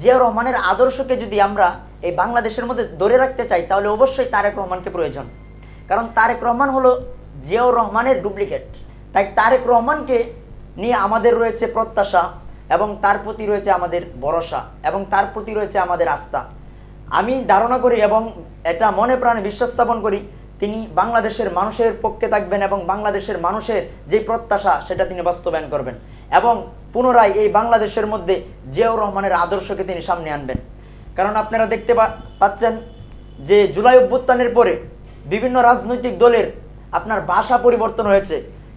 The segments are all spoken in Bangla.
জিয়াউর রহমানের আদর্শকে যদি আমরা এই বাংলাদেশের মধ্যে ধরে রাখতে চাই, তাহলে অবশ্যই তারেক রহমানকে প্রয়োজন। কারণ তারেক রহমান হলো জিয়াউর রহমানের ডুপ্লিকেট। তাই তারেক রহমানকে নিয়ে আমাদের রয়েছে প্রত্যাশা এবং তার প্রতি রয়েছে আমাদের ভরসা এবং তার প্রতি রয়েছে আমাদের আস্থা। আমি ধারণা করি এবং এটা মনে প্রাণে বিশ্বাস স্থাপন করি, তিনি বাংলাদেশের মানুষের পক্ষে থাকবেন এবং বাংলাদেশের মানুষের যে প্রত্যাশা, সেটা তিনি বাস্তবায়ন করবেন। এবং পুনরায় এই বাংলাদেশের মধ্যে জিয়াউর রহমানের আদর্শকে তিনি সামনে আনবেন। কারণ আপনারা দেখতে পাচ্ছেন যে জুলাই অভ্যুত্থানের পরে বিভিন্ন রাজনৈতিক দলের আপনার ভাষা পরিবর্তন হয়েছে।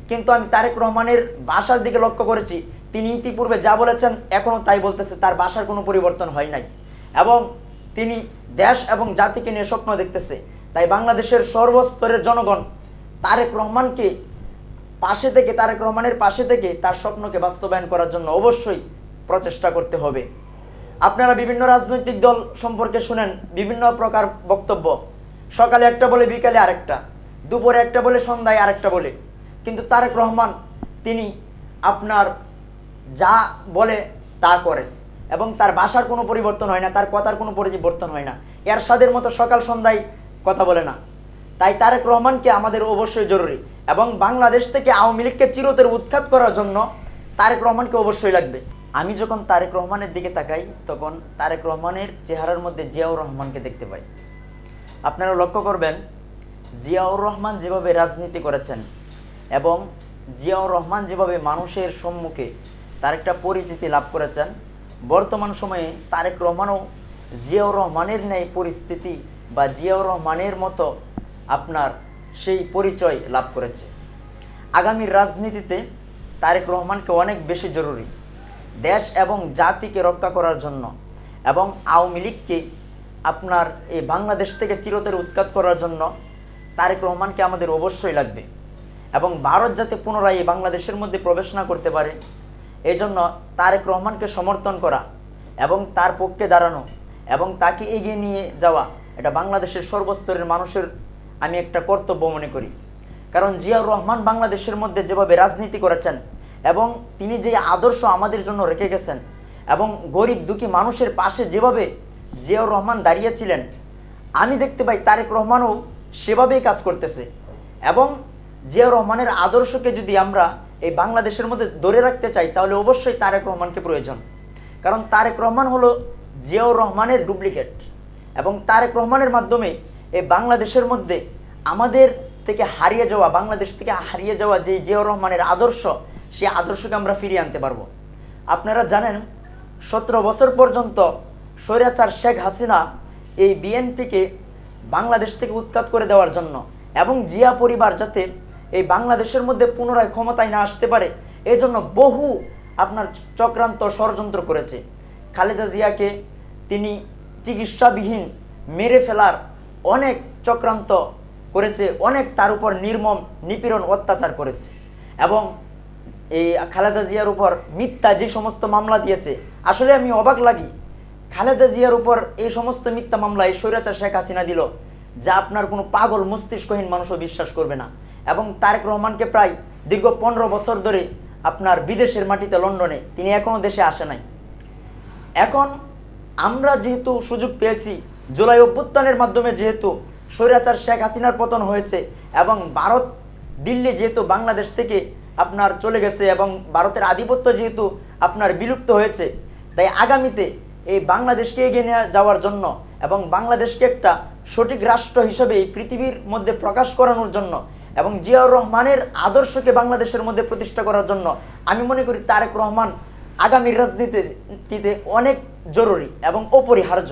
কিন্তু আমি তারেক রহমানের ভাষার দিকে লক্ষ্য করেছি। তিনি ইতিপূর্বে যা বলেছেন, এখনও তাই বলতেছে, তার ভাষার কোনো পরিবর্তন হয় নাই। এবং তিনি দেশ এবং জাতিকে নিয়ে স্বপ্ন দেখতেছে। তাই বাংলাদেশের সর্বস্তরের জনগণ তারেক রহমানকে পাশে থেকে, তারেক রহমানের পাশে থেকে তার স্বপ্নকে বাস্তবায়ন করার জন্য অবশ্যই প্রচেষ্টা করতে হবে। আপনারা বিভিন্ন রাজনৈতিক দল সম্পর্কে শুনেন, বিভিন্ন প্রকার বক্তব্য। সকালে একটা বলে, বিকালে আরেকটা। দুপুরে একটা বলে, সন্ধ্যায় আরেকটা বলে। কিন্তু তারেক রহমান, তিনি আপনার যা বলে তা করে এবং তার ভাষার কোনো পরিবর্তন হয় না, তার কথার কোনো পরিবর্তন হয় না। এরশাদের মতো সকাল সন্ধ্যায় কথা বলে না। তাই তারেক রহমানকে আমাদের অবশ্যই জরুরি। এবং বাংলাদেশ থেকে আওয়ামী লীগকে চিরতরে উৎখাত করার জন্য তারেক রহমানকে অবশ্যই লাগবে। আমি যখন তারেক রহমানের দিকে তাকাই, তখন তারেক রহমানের চেহারার মধ্যে জিয়াউর রহমানকে দেখতে পাই। আপনারা লক্ষ্য করবেন, জিয়াউর রহমান যেভাবে রাজনীতি করেছেন এবং জিয়াউর রহমান যেভাবে মানুষের সম্মুখে তার একটা পরিচিতি লাভ করেছেন, বর্তমান সময়ে তারেক রহমানও জিয়াউর রহমানের ন্যায় পরিস্থিতি বা জিয়াউর রহমানের মতো আপনার সেই পরিচয় লাভ করেছে। আগামীর রাজনীতিতে তারেক রহমানকে অনেক বেশি জরুরি। দেশ এবং জাতিকে রক্ষা করার জন্য এবং আওয়ামী লীগকে আপনার এই বাংলাদেশ থেকে চিরতরে উৎখাত করার জন্য তারেক রহমানকে আমাদের অবশ্যই লাগবে। এবং ভারত যাতে পুনরায় এই বাংলাদেশের মধ্যে প্রবেশ না করতে পারে এই জন্য তারেক রহমানকে সমর্থন করা এবং তার পক্ষে দাঁড়ানো এবং তাকে এগিয়ে নিয়ে যাওয়া এটা বাংলাদেশের সর্বস্তরের মানুষের আমি একটা কর্তব্য মনে করি। কারণ জিয়াউর রহমান বাংলাদেশের মধ্যে যেভাবে রাজনীতি করেছেন এবং তিনি যে আদর্শ আমাদের জন্য রেখে গেছেন এবং গরিব দুঃখী মানুষের পাশে যেভাবে জিয়াউর রহমান দাঁড়িয়েছিলেন, আমি দেখতে পাই তারেক রহমানও সেভাবেই কাজ করতেছে। এবং জিয়াউর রহমানের আদর্শকে যদি আমরা এই বাংলাদেশের মধ্যে ধরে রাখতে চাই, তাহলে অবশ্যই তারেক রহমানকে প্রয়োজন। কারণ তারেক রহমান হলো জিয়াউর রহমানের ডুপ্লিকেট এবং তারেক রহমানের মাধ্যমে এই বাংলাদেশের মধ্যে আমাদের থেকে হারিয়ে যাওয়া, বাংলাদেশ থেকে হারিয়ে যাওয়া যে জিয়াউর রহমানের আদর্শ, সেই আদর্শকে আমরা ফিরিয়ে আনতে পারব। আপনারা জানেন, সতেরো বছর পর্যন্ত স্বৈরাচার শেখ হাসিনা এই বিএনপিকে বাংলাদেশ থেকে উৎখাত করে দেওয়ার জন্য এবং জিয়া পরিবার যাতে এই বাংলাদেশের মধ্যে পুনরায় ক্ষমতায় না আসতে পারে এই জন্য বহু আপনার চক্রান্ত ষড়যন্ত্র করেছে। খালেদা জিয়াকে তিনি চিকিৎসাবিহীন মেরে ফেলার অনেক চক্রান্ত করেছে, অনেক তার উপর নির্মম নিপীড়ন অত্যাচার করেছে। এবং এই খালেদা জিয়ার উপর মিথ্যা যে সমস্ত মামলা দিয়েছে, আসলে আমি অবাক লাগি। খালেদা জিয়ার উপর এই সমস্ত মিথ্যা মামলা এই স্বৈরাচার শেখ হাসিনা দিল, যা আপনার কোনো পাগল মস্তিষ্কহীন মানুষও বিশ্বাস করবে না। এবং তারেক রহমানকে প্রায় দীর্ঘ পনেরো বছর ধরে আপনার বিদেশের মাটিতে লন্ডনে, তিনি এখনও দেশে আসে নাই। এখন আমরা যেহেতু সুযোগ পেয়েছি জুলাই অভ্যুত্থানের মাধ্যমে যেহেতু স্বৈরাচার শেখ হাসিনার পতন হয়েছে এবং ভারত, দিল্লি যেহেতু বাংলাদেশ থেকে আপনার চলে গেছে এবং ভারতের আধিপত্য যেহেতু আপনার বিলুপ্ত হয়েছে, তাই আগামীতে এই বাংলাদেশকে এগিয়ে নিয়ে যাওয়ার জন্য এবং বাংলাদেশকে একটা সঠিক রাষ্ট্র হিসেবে এই পৃথিবীর মধ্যে প্রকাশ করানোর জন্য এবং জিয়াউর রহমানের আদর্শকে বাংলাদেশের মধ্যে প্রতিষ্ঠা করার জন্য আমি মনে করি তারেক রহমান আগামী রাজনীতিতে অনেক জরুরি এবং অপরিহার্য।